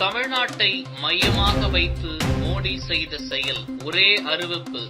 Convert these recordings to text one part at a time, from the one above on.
தமிழ்நாட்டை மையமாக வைத்து மோடி செய்த செயல் ஒரே அறிவிப்பு.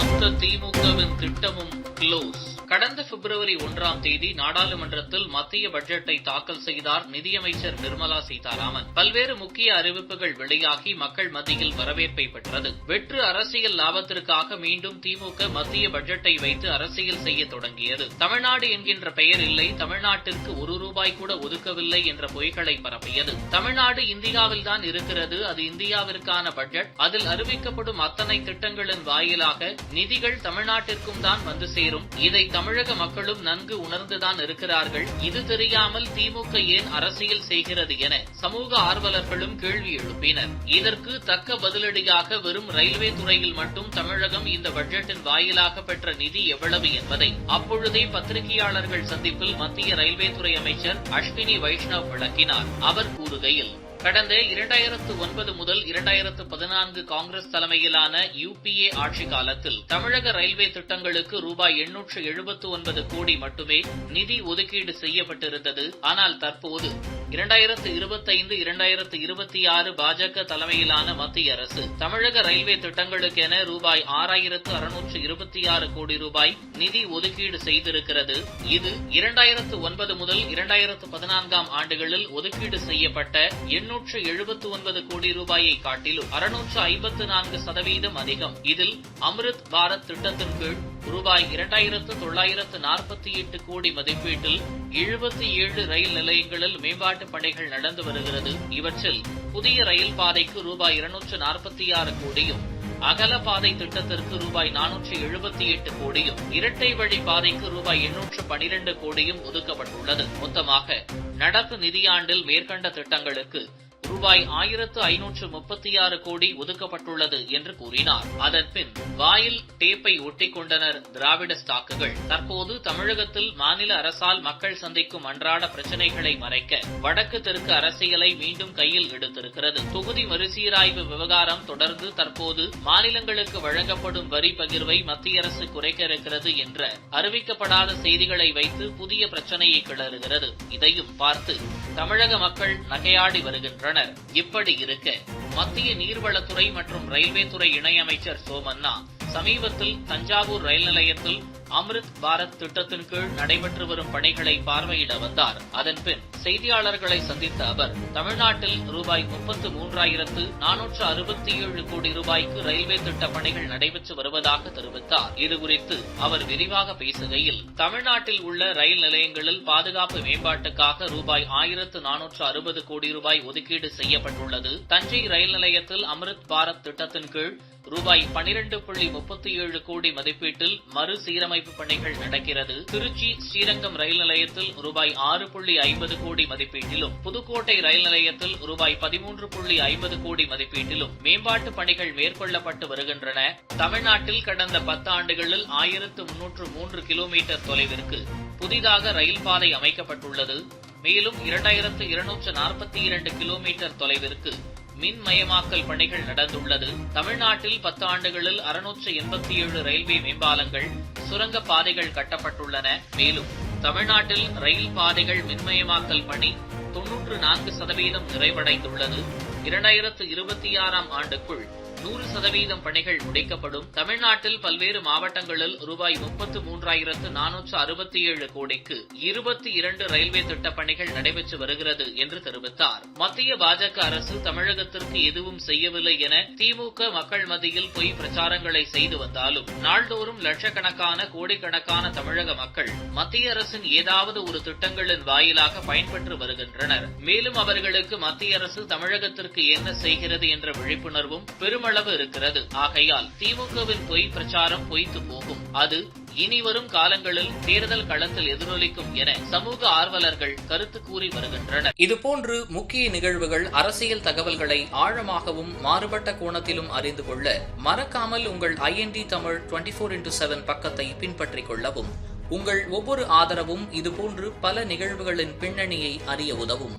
மொத்த திமுகவின் திட்டமும் க்ளோஸ் கடந்த பிப்ரவரி ஒன்றாம் தேதி நாடாளுமன்றத்தில் மத்திய பட்ஜெட்டை தாக்கல் செய்தார் நிதியமைச்சர் நிர்மலா சீதாராமன். பல்வேறு முக்கிய அறிவிப்புகள் வெளியாகி மக்கள் மத்தியில் வரவேற்பை பெற்றது. வெற்று அரசியல் லாபத்திற்காக மீண்டும் திமுக மத்திய பட்ஜெட்டை வைத்து அரசியல் செய்ய தொடங்கியது. தமிழ்நாடு என்கின்ற பெயர் இல்லை தமிழ்நாட்டிற்கு ஒரு ரூபாய் கூட ஒதுக்கவில்லை என்ற பொய்களை பரப்பியது. தமிழ்நாடு இந்தியாவில் தான் இருக்கிறது அது இந்தியாவிற்கான பட்ஜெட். அதில் அறிவிக்கப்படும் அத்தனை திட்டங்களின் வாயிலாக நிதிகள் தமிழ்நாட்டிற்கும் தான் வந்து சேரும். இதை தமிழக மக்களும் நன்கு உணர்ந்துதான் இருக்கிறார்கள். இது தெரியாமல் திமுக ஏன் அரசியல் செய்கிறது என சமூக ஆர்வலர்களும் கேள்வி எழுப்பினர். இதற்கு தக்க பதிலடியாக வெறும் ரயில்வே துறையில் மட்டும் தமிழகம் இந்த பட்ஜெட்டின் வாயிலாக பெற்ற நிதி எவ்வளவு என்பதை அப்பொழுதே பத்திரிகையாளர்கள் சந்திப்பில் மத்திய ரயில்வே துறை அமைச்சர் அஸ்வினி வைஷ்ணவ் விளக்கினார். அவர் கூறுகையில் கடந்த இரண்டாயிரத்து ஒன்பது முதல் இரண்டாயிரத்து பதினான்கு காங்கிரஸ் தலைமையிலான யுபிஏ ஆட்சி காலத்தில் தமிழக ரயில்வே திட்டங்களுக்கு ரூபாய் எண்ணூற்று எழுபத்து ஒன்பது கோடி மட்டுமே நிதி ஒதுக்கீடு செய்யப்பட்டிருந்தது. ஆனால் தற்போது இரண்டாயிரத்து இருபத்தைந்து இரண்டாயிரத்து இருபத்தி ஆறு பாஜக தலைமையிலான மத்திய அரசு தமிழக ரயில்வே திட்டங்களுக்கென ரூபாய் ஆறாயிரத்து அறுநூற்று இருபத்தி ஆறு கோடி ரூபாய் நிதி ஒதுக்கீடு செய்திருக்கிறது. இது இரண்டாயிரத்து ஒன்பது முதல் இரண்டாயிரத்து பதினான்காம் ஆண்டுகளில் ஒதுக்கீடு செய்யப்பட்ட எண்ணூற்று எழுபத்து ஒன்பது கோடி ரூபாயை காட்டிலும் அறுநூற்று ஐம்பத்து நான்கு சதவீதம் அதிகம். இதில் அம்ரித் பாரத் திட்டத்தின் கீழ் ரூபாய் இரண்டாயிரத்து தொள்ளாயிரத்து நாற்பத்தி எட்டு கோடி மதிப்பீட்டில் எழுபத்தி ஏழு ரயில் நிலையங்களில் மேம்பாட்டு பணிகள் நடந்து வருகிறது. இவற்றில் புதிய ரயில் பாதைக்கு ரூபாய் இருநூற்று நாற்பத்தி ஆறு கோடியும் அகல பாதை திட்டத்திற்கு ரூபாய் நானூற்று எழுபத்தி எட்டு கோடியும் இரட்டை வழி பாதைக்கு ரூபாய் எண்ணூற்று பனிரெண்டு கோடியும் ஒதுக்கப்பட்டுள்ளது. மொத்தமாக நடப்பு நிதியாண்டில் மேற்கண்ட திட்டங்களுக்கு ரூபாய் ஆயிரத்து ஐநூற்று முப்பத்தி ஆறு கோடி ஒதுக்கப்பட்டுள்ளது என்று கூறினார். அதன்பின் வாயில் டேப்பை ஒட்டிக்கொண்டனர் திராவிட ஸ்டாக்குகள். தற்போது தமிழகத்தில் மாநில அரசால் மக்கள் சந்திக்கும் அன்றாட பிரச்சனைகளை மறைக்க வடக்கு தெற்கு அரசியலை மீண்டும் கையில் எடுத்திருக்கிறது. தொகுதி மறுசீராய்வு விவகாரம் தொடர்ந்து தற்போது மாநிலங்களுக்கு வழங்கப்படும் வரி பகிர்வை மத்திய அரசு குறைக்க இருக்கிறது என்ற அறிவிக்கப்படாத செய்திகளை வைத்து புதிய பிரச்சனையை கிளறுகிறது. இதையும் பார்த்து தமிழக மக்கள் நகையாடி வருகின்றனர். இப்படி இருக்க. மத்திய நீர்வளத்துறை மற்றும் ரயில்வே துறை இணையமைச்சர் சோமண்ணா சமீபத்தில் தஞ்சாவூர் ரயில் நிலையத்தில் அம்ரித் பாரத் திட்டத்தின் கீழ் நடைபெற்று வரும் பணிகளை பார்வையிட வந்தார். அதன்பின் செய்தியாளர்களை சந்தித்த அவர் தமிழ்நாட்டில் ரூபாய் முப்பத்து மூன்றாயிரத்து நானூற்று அறுபத்தி ஏழு கோடி ரூபாய்க்கு ரயில்வே திட்ட பணிகள் நடைபெற்று வருவதாக தெரிவித்தார். இதுகுறித்து அவர் விரிவாக பேசுகையில் தமிழ்நாட்டில் உள்ள ரயில் நிலையங்களில் பாதுகாப்பு மேம்பாட்டுக்காக ரூபாய் ஆயிரத்து நானூற்று அறுபது கோடி ரூபாய் ஒதுக்கீடு செய்யப்பட்டுள்ளது. தஞ்சை ரயில் நிலையத்தில் அம்ரித் பாரத் திட்டத்தின் கீழ் ரூபாய் பனிரெண்டு புள்ளி முப்பத்தி ஏழு கோடி மதிப்பீட்டில் மறுசீரமைப்பு பணிகள் நடக்கிறது. திருச்சி ஸ்ரீரங்கம் ரயில் நிலையத்தில் ரூபாய் ஆறு புள்ளி ஐம்பது கோடி மதிப்பீட்டிலும் புதுக்கோட்டை ரயில் நிலையத்தில் ரூபாய் பதிமூன்று புள்ளி ஐம்பது கோடி மதிப்பீட்டிலும் மேம்பாட்டு பணிகள் மேற்கொள்ளப்பட்டு வருகின்றன. தமிழ்நாட்டில் கடந்த பத்தாண்டுகளில் ஆயிரத்து முன்னூற்று மூன்று கிலோமீட்டர் தொலைவிற்கு புதிதாக ரயில் பாதை அமைக்கப்பட்டுள்ளது. மேலும் இரண்டாயிரத்து இருநூற்று நாற்பத்தி இரண்டு கிலோமீட்டர் தொலைவிற்கு மின்மயமாக்கல் பணிகள் நடந்துள்ளது. தமிழ்நாட்டில் பத்து ஆண்டுகளில் அறுநூற்று எண்பத்தி ஏழு ரயில்வே மேம்பாலங்கள் சுரங்க பாதைகள் கட்டப்பட்டுள்ளன. மேலும் தமிழ்நாட்டில் ரயில் பாதைகள் மின்மயமாக்கல் பணி தொன்னூற்று நான்கு சதவீதம் நிறைவடைந்துள்ளது. இரண்டாயிரத்து இருபத்தி ஆறாம் ஆண்டுக்குள் நூறு சதவீதம் பணிகள் முடிக்கப்படும். தமிழ்நாட்டில் பல்வேறு மாவட்டங்களில் ரூபாய் முப்பத்து மூன்றாயிரத்து நானூற்று அறுபத்தி ஏழு கோடிக்கு இருபத்தி இரண்டு ரயில்வே திட்டப் பணிகள் நடைபெற்று வருகிறது என்று தெரிவித்தார். மத்திய பாஜக அரசு தமிழகத்திற்கு எதுவும் செய்யவில்லை என திமுக மக்கள் மத்தியில் பொய் பிரச்சாரங்களை செய்து வந்தாலும் நாள்தோறும் லட்சக்கணக்கான கோடிக்கணக்கான தமிழக மக்கள் மத்திய அரசின் ஏதாவது ஒரு திட்டங்களின் வாயிலாக பயன்பெற்று வருகின்றனர். மேலும் அவர்களுக்கு மத்திய அரசு தமிழகத்திற்கு என்ன செய்கிறது என்ற விழிப்புணர்வும் பெரும அளவு இருக்கிறது. ஆகையால் திமுகவின் பொய் பிரச்சாரம் பொய்த்து போகும். அது இனிவரும் காலங்களில் தேர்தல் களத்தில் எதிரொலிக்கும் என சமூக ஆர்வலர்கள் கருத்து கூறி வருகின்றனர். இதுபோன்று முக்கிய நிகழ்வுகள் அரசியல் தகவல்களை ஆழமாகவும் மாறுபட்ட கோணத்திலும் அறிந்து கொள்ள மறக்காமல் உங்கள் IND Tamil twenty four into seven பக்கத்தை பின்பற்றிக் கொள்ளவும். உங்கள் ஒவ்வொரு ஆதரவும் இதுபோன்று பல நிகழ்வுகளின் பின்னணியை அறிய உதவும்.